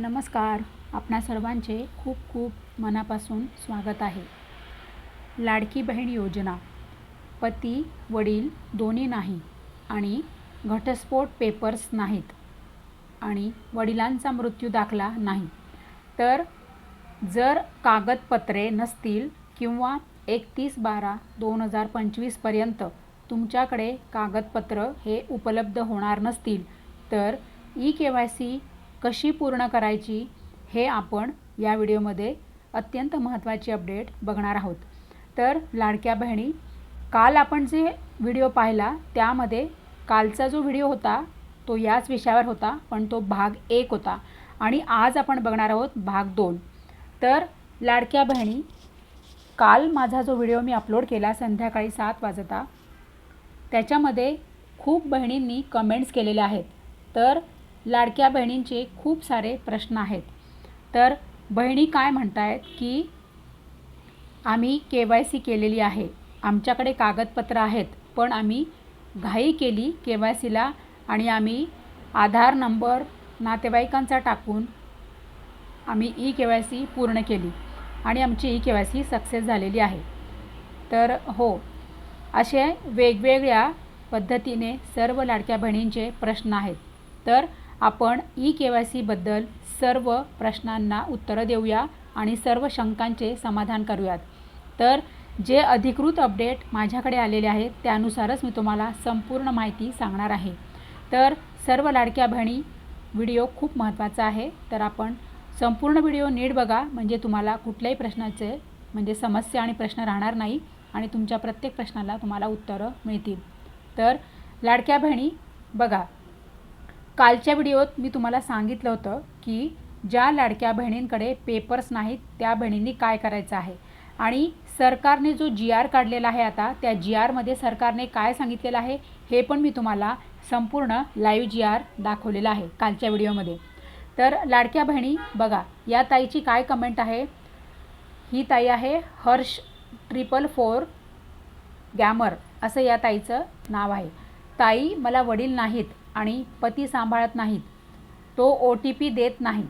नमस्कार. आपणा सर्वांचे खूप खूप मनापासून स्वागत आहे. लाडकी बहीण योजना. पती वडील दोन्ही नाही आणि घटस्फोट पेपर्स नाहीत आणि वडिलांचा मृत्यू दाखला नाही. तर जर कागदपत्रे नसतील किंवा एकतीस बारा दोन हजार पंचवीसपर्यंत तुमच्याकडे कागदपत्र हे उपलब्ध होणार नसतील तर ई के वाय सी कशी पूर्ण करायची हे आपण या व्हिडिओमध्ये अत्यंत महत्त्वाची अपडेट बघणार आहोत. तर लाडक्या बहिणी काल आपण जे व्हिडिओ पाहिला त्यामध्ये कालचा जो व्हिडिओ होता तो याच विषयावर होता पण तो भाग एक होता आणि आज आपण बघणार आहोत भाग दोन. तर लाडक्या बहिणी काल माझा जो व्हिडिओ मी अपलोड केला संध्याकाळी सात वाजता त्याच्यामध्ये खूप बहिणींनी कमेंट्स केलेल्या आहेत. तर लाडक्या बहिणींचे खूप सारे प्रश्न आहेत. तर बहिणी काय म्हणत आहेत की आम्ही के वाय सी केलेली आहे. आमच्याकडे कागदपत्र आहेत पण आम्ही घाई केली के वाय सीला आणि आम्ही आधार नंबर नातेवाईकांचा टाकून आम्ही ई के वाय सी पूर्ण केली आणि आमची E K Y C success झालेली आहे. तर हो असे वेगवेगळ्या पद्धतीने सर्व लाडक्या बहिणींचे प्रश्न आहेत. तर आपण ई के वाय सीबद्दल सर्व प्रश्नांना उत्तरं देऊया आणि सर्व शंकांचे समाधान करूयात. तर जे अधिकृत अपडेट माझ्याकडे आलेले आहेत त्यानुसारच मी तुम्हाला संपूर्ण माहिती सांगणार आहे. तर सर्व लाडक्या बहिणी व्हिडिओ खूप महत्त्वाचा आहे. तर आपण संपूर्ण व्हिडिओ नीट बघा म्हणजे तुम्हाला कुठल्याही प्रश्नाचे म्हणजे समस्या आणि प्रश्न राहणार नाही आणि तुमच्या प्रत्येक प्रश्नाला तुम्हाला उत्तरं मिळतील. तर लाडक्या बहिणी बघा कालच्या व्हिडिओत मी तुम्हाला सांगितलं होतं की ज्या लाडक्या बहिणींकडे पेपर्स नाहीत त्या बहिणींनी काय करायचं आहे? आणि सरकारने जो जी आर काढलेला आहे आता त्या जी आरमध्ये सरकारने काय सांगितलेलं आहे हे पण मी तुम्हाला संपूर्ण लाईव्ह जी आर दाखवलेलं आहे कालच्या व्हिडिओमध्ये. तर लाडक्या बहिणी बघा या ताईची काय कमेंट आहे? ही ताई आहे हर्ष ट्रिपल फोर गॅमर असं या ताईचं नाव आहे. ताई मला वडील नाहीत आणि पती सांभाळत नाहीत. तो ओ टी पी देत नाही.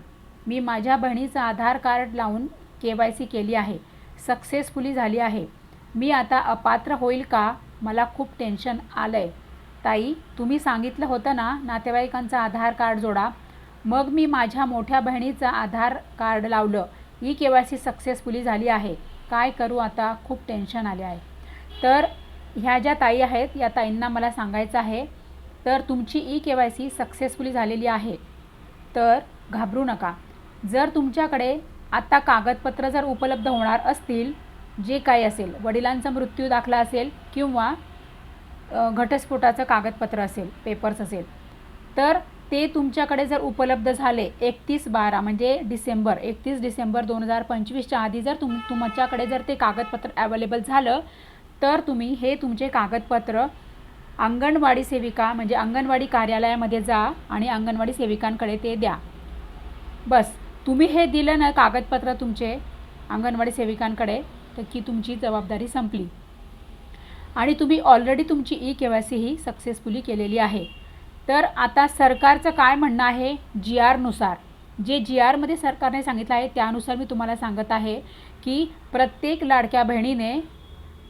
मी माझ्या बहिणीचं आधार कार्ड लावून के वाय सी केली आहे. सक्सेसफुली झाली आहे. मी आता अपात्र होईल का? मला खूप टेन्शन आलं आहे ताई तुम्ही सांगितलं होतं ना नातेवाईकांचं आधार कार्ड जोडा. मग मी माझ्या मोठ्या बहिणीचं आधार कार्ड लावलं. E K Y C successfully झाली आहे. काय करू आता? खूप टेन्शन आले आहे. तर ह्या ज्या ताई आहेत या ताईंना मला सांगायचं आहे तर तुमची E K Y C successfully झालेली आहे. तर घाबरू नका. जर तुमच्याकडे आत्ता कागदपत्र जर उपलब्ध होणार असतील जे काही असेल वडिलांचा मृत्यू दाखला असेल किंवा घटस्फोटाचं कागदपत्र असेल पेपर्स असेल तर ते तुमच्याकडे जर उपलब्ध झाले एकतीस बारा म्हणजे डिसेंबर एकतीस डिसेंबर दोन हजार पंचवीसच्या आधी जर तुम तुमच्याकडे जर ते कागदपत्र अवेलेबल झालं तर तुम्ही हे तुमचे कागदपत्र अंगणवाडी सेविका म्हणजे अंगणवाडी कार्यालयामध्ये जा आणि अंगणवाडी सेविकांकडे ते द्या. बस तुम्ही हे दिलं ना कागदपत्र तुमचे अंगणवाडी सेविकांकडे तर की तुमची जबाबदारी संपली. आणि तुम्ही ऑलरेडी तुमची ई के वाय सी ही सक्सेसफुली केलेली आहे. तर आता सरकारचं काय म्हणणं आहे? जी आरनुसार जे जी आरमध्ये सरकारने सांगितलं आहे त्यानुसार मी तुम्हाला सांगत आहे की प्रत्येक लाडक्या बहिणीने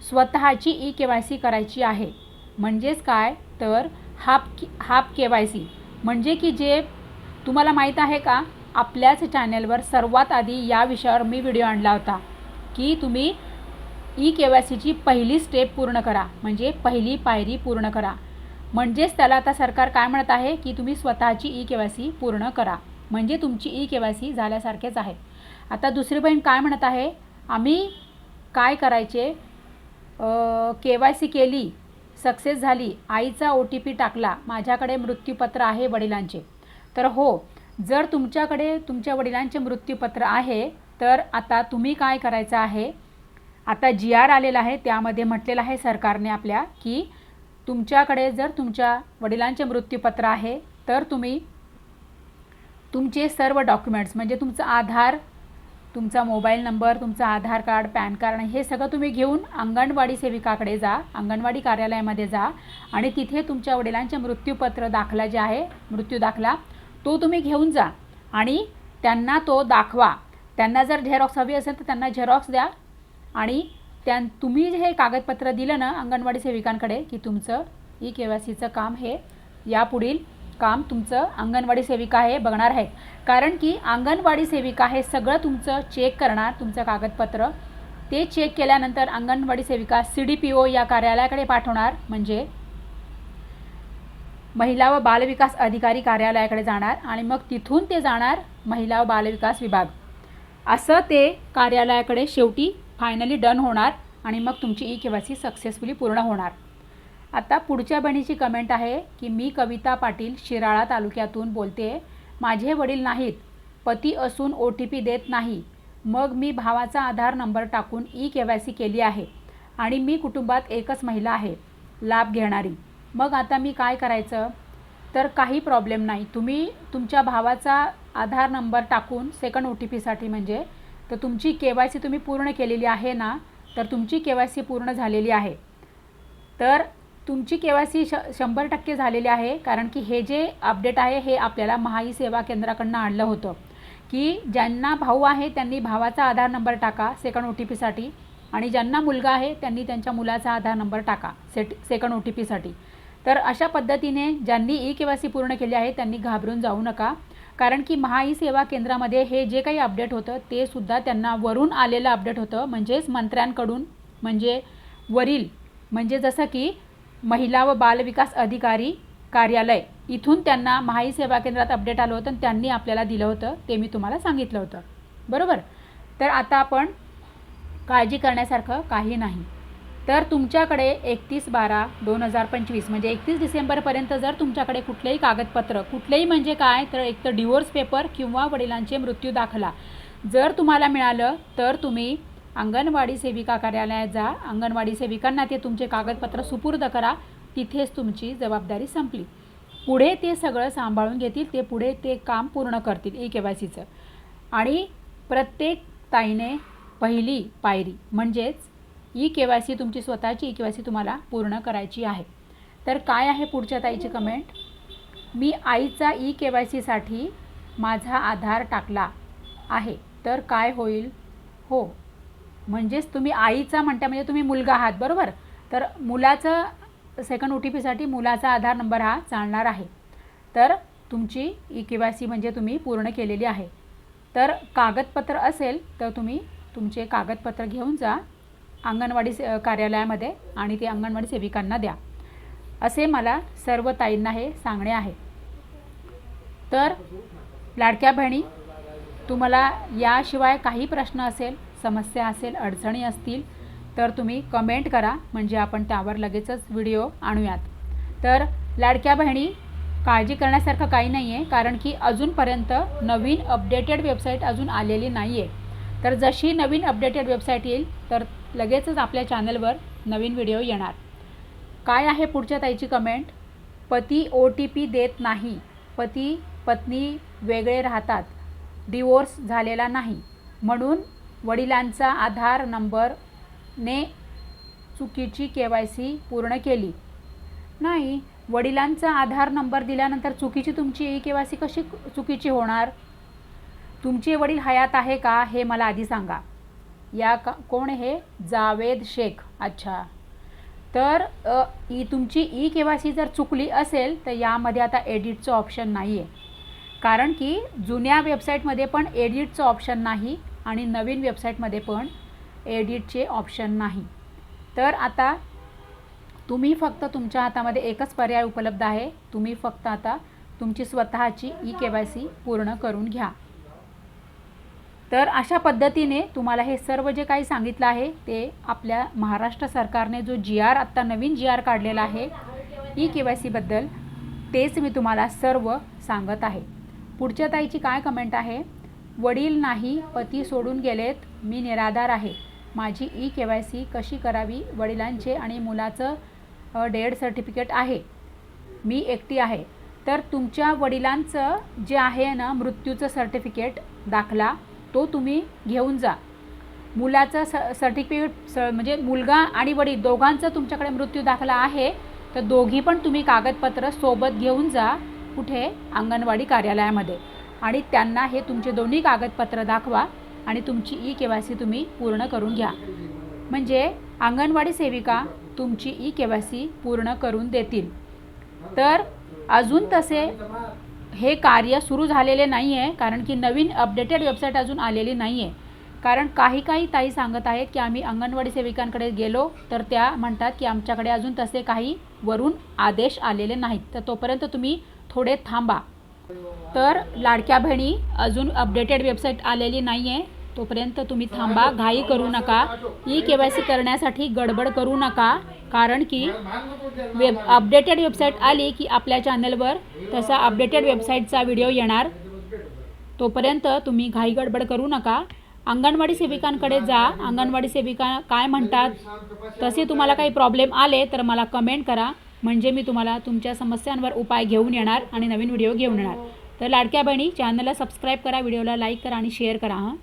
स्वतःची ई के वाय सी करायची आहे. म्हणजेच काय? तर half K half K Y C. म्हणजे की जे तुम्हाला माहीत आहे का? आपल्याच चॅनेलवर सर्वात आधी या विषयावर मी व्हिडिओ आणला होता. की तुम्ही ई के वाय सीची पहिली स्टेप पूर्ण करा. म्हणजे पहिली पायरी पूर्ण करा. म्हणजेच त्याला आता सरकार काय म्हणत आहे? की तुम्ही स्वतःची ई के वाय सी पूर्ण करा. म्हणजे तुमची ई के वाय सी झाल्यासारखेच आहे. आता दुसरी बहीण काय म्हणत आहे? आम्ही काय करायचे? के वाय सी केली सक्सेस झाली आईचा ओ टी पी टाकला माझ्याकडे मृत्यूपत्र आहे वडिलांचे. तर हो जर तुमच्याकडे तुमच्या वडिलांचे मृत्यूपत्र आहे तर आता तुम्ही काय करायचं आहे? आता जी आर आलेला आहे त्यामध्ये म्हटलेलं आहे सरकारने आपल्या की तुमच्याकडे जर तुमच्या वडिलांचे मृत्यूपत्र आहे तर तुम्ही तुमचे सर्व डॉक्युमेंट्स म्हणजे तुमचं आधार तुमचा मोबाईल नंबर तुमचं आधार कार्ड पॅन कार्ड हे सगळं तुम्ही घेऊन अंगणवाडी सेविकाकडे जा अंगणवाडी कार्यालयामध्ये जा आणि तिथे तुमच्या वडिलांचे मृत्यूपत्र दाखला जे आहे मृत्यू दाखला तो तुम्ही घेऊन जा आणि त्यांना तो दाखवा. त्यांना जर झेरॉक्स हवी असेल तर त्यांना झेरॉक्स द्या आणि त्या तुम्ही जे हे कागदपत्र दिलं ना अंगणवाडी सेविकांकडे की तुमचं ई के वाय सीचं काम हे यापुढील काम तुमचं अंगणवाडी सेविका हे बघणार आहेत. कारण की अंगणवाडी सेविका हे सगळं तुमचं चेक करणार तुमचं कागदपत्र. ते चेक केल्यानंतर अंगणवाडी सेविका सी डी पी ओ या कार्यालयाकडे पाठवणार म्हणजे महिला व बालविकास अधिकारी कार्यालयाकडे जाणार आणि मग तिथून ते जाणार महिला व बालविकास विभाग. असं ते कार्यालयाकडे शेवटी फायनली डन होणार आणि मग तुमची E K Y C successfully पूर्ण होणार. आता पुढच्या बहिणीची कमेंट आहे की मी कविता पाटील शिराळा तालुक्यातून बोलते. माझे वडील नाहीत. पती असून ओ टी पी देत नाही. मग मी भावाचा आधार नंबर टाकून ई के वाय सी केली आहे आणि मी कुटुंबात एकच महिला आहे. लाभ घेणारी. मग आता मी काय करायचं? तर काही प्रॉब्लेम नाही. तुम्ही तुमच्या भावाचा आधार नंबर टाकून सेकंड ओ टी पीसाठी म्हणजे तर तुमची के वाय सी तुम्ही पूर्ण केलेली आहे ना तर तुमची के वाय सी पूर्ण झालेली आहे. तर तुमची के वाय सी श शंभर टक्के झालेली आहे कारण की हे जे अपडेट आहे हे आपल्याला महाई सेवा केंद्राकडनं आणलं होतं. की ज्यांना भाऊ आहे त्यांनी भावाचा आधार नंबर टाका सेकंड ओ टी पीसाठी आणि ज्यांना मुलगा आहे त्यांनी त्यांच्या मुलाचा आधार नंबर टाका सेट सेकंड ओ टी पीसाठी तर अशा पद्धतीने ज्यांनी ई के वाय सी पूर्ण केली आहे त्यांनी घाबरून जाऊ नका. कारण की महाई सेवा केंद्रामध्ये हे जे काही अपडेट होतं ते सुद्धा त्यांना वरून आलेलं अपडेट होतं. म्हणजेच मंत्र्यांकडून म्हणजे वरील. म्हणजे जसं की महिला व बालविकास अधिकारी कार्यालय. इथून त्यांना महाई सेवा केंद्रात अपडेट आलं होतं आणि त्यांनी आपल्याला दिलं होतं. ते मी तुम्हाला सांगितलं होतं. बरोबर? तर आता आपण काळजी करण्यासारखं काही नाही. तर तुमच्याकडे एकतीस बारा दोन हजार पंचवीस म्हणजे एकतीस डिसेंबरपर्यंत जर तुमच्याकडे कुठलेही कागदपत्र कुठलेही म्हणजे काय तर एक तर डिवोर्स पेपर किंवा वडिलांचे मृत्यू दाखला जर तुम्हाला मिळालं तर तुम्ही अंगणवाडी सेविका कार्यालयात जा. अंगणवाडी सेविकांना ते तुमचे कागदपत्र सुपूर्द करा. तिथेच तुमची जबाबदारी संपली. पुढे ते सगळं सांभाळून घेतील. ते पुढे ते काम पूर्ण करतील. ई के वाय सीचं आणि प्रत्येक ताईने पहिली पायरी म्हणजेच ई के वाय सी तुमची स्वतःची ई के वाय सी तुम्हाला पूर्ण करायची आहे. तर काय आहे पुढच्या ताईची कमेंट मी आईचा ई के वाय सीसाठी माझा आधार टाकला आहे. तर काय होईल? हो म्हणजेच तुम्ही आईचा म्हणता म्हणजे तुम्ही मुलगा आहात बरोबर? तर मुलाचं सेकंड ओ टी पीसाठी मुलाचा आधार नंबर हा चालणार आहे. तर तुमची ई के वाय सी म्हणजे तुम्ही पूर्ण केलेली आहे. तर कागदपत्र असेल तर तुम्ही तुमचे कागदपत्र घेऊन जा अंगणवाडी से कार्यालयामध्ये आणि ते अंगणवाडी सेविकांना द्या. असे मला सर्व ताईंना हे सांगणे आहे. तर लाडक्या बहिणी तुम्हाला याशिवाय काही प्रश्न असेल समस्या असेल अडचणी असतील तर तुम्ही कमेंट करा. म्हणजे आपण त्यावर लगेचच व्हिडिओ आणूयात. तर लाडक्या बहिणी काळजी करण्यासारखं काही नाही आहे कारण की अजूनपर्यंत नवीन अपडेटेड वेबसाईट अजून आलेली नाही आहे तर जशी नवीन अपडेटेड वेबसाईट येईल तर लगेचच आपल्या चॅनलवर नवीन व्हिडिओ येणार. काय आहे पुढच्या ताईची कमेंट पती ओ टी पी देत नाही. पती पत्नी वेगळे राहतात. डिवोर्स झालेला नाही. म्हणून वडिलांचा आधार नंबरने चुकीची के वाय सी पूर्ण केली. नाही वडिलांचा आधार नंबर दिल्यानंतर चुकीची तुमची ई के वाय सी कशी चुकीची होणार? तुमचे वडील हयात आहे का हे मला आधी सांगा. या का कोण हे? जावेद शेख. अच्छा. तर ई तुमची ई के वाय सी जर चुकली असेल तर यामध्ये आता एडिटचं ऑप्शन नाही आहे कारण की जुन्या वेबसाईटमध्ये पण एडिटचं ऑप्शन नाही आणि नवीन वेबसाईटमध्ये पण एडिटचे ऑप्शन नाही. तर आता तुम्ही फक्त तुमच्या हातामध्ये एकच पर्याय उपलब्ध आहे. तुम्ही फक्त आता तुमची स्वतःची ई के वाय सी पूर्ण करून घ्या. तर अशा पद्धतीने तुम्हाला हे सर्व जे काही सांगितलं आहे ते आपल्या महाराष्ट्र सरकारने जो जी आर आत्ता नवीन जी आर काढलेला आहे ई के वाय सीबद्दल तेच मी तुम्हाला सर्व सांगत आहे. पुढच्या ताईची काय कमेंट आहे? वडील नाही पती सोडून गेलेत मी निराधार आहे. माझी ई के वाय सी कशी करावी वडिलांचे आणि मुलाचं डेड सर्टिफिकेट आहे? मी एकटी आहे. तर तुमच्या वडिलांचं जे आहे ना मृत्यूचं सर्टिफिकेट दाखला तो तुम्ही घेऊन जा. मुलाचं स सर्टिफिकेट स म्हणजे मुलगा आणि वडील दोघांचं तुमच्याकडे मृत्यू दाखला आहे तर दोघी पण तुम्ही कागदपत्र सोबत घेऊन जा कुठे? अंगणवाडी कार्यालयामध्ये. आणि त्यांना हे तुमचे दोन्ही कागदपत्र दाखवा आणि तुमची ई के वाय सी तुम्ही पूर्ण करून घ्या. म्हणजे अंगणवाडी सेविका तुमची ई के वाय सी पूर्ण करून देतील. तर अजून तसे हे कार्य सुरू झालेले नाही आहे कारण की नवीन अपडेटेड वेबसाईट अजून आलेली नाही आहे कारण काही काही ताई सांगत आहेत की आम्ही अंगणवाडी सेविकांकडे गेलो तर त्या म्हणतात की आमच्याकडे अजून तसे काही वरून आदेश आलेले नाहीत. तर तोपर्यंत तुम्ही थोडे थांबा. तर लाडक्या बहिणी अजून अपडेटेड वेबसाईट आलेली नाही आहे तोपर्यंत तुम्ही थांबा घाई करू नका. ई के वाय सी करण्यासाठी गडबड करू नका. कारण की वेब अपडेटेड वेबसाईट आली की आपल्या चॅनलवर तसा अपडेटेड वेबसाईटचा व्हिडिओ येणार. तोपर्यंत तुम्ही घाई गडबड करू नका. अंगणवाडी सेविकांकडे जा. अंगणवाडी सेविका काय म्हणतात? तसे तुम्हाला काही प्रॉब्लेम आले तर मला कमेंट करा. म्हणजे मी तुम्हाला तुमच्या समस्यांवर उपाय घेऊन येणार आणि नवीन व्हिडिओ घेऊन येणार. तर लाडक्या बहिणी चॅनलला सबस्क्राईब करा व्हिडिओला लाईक करा आणि शेअर करा हां.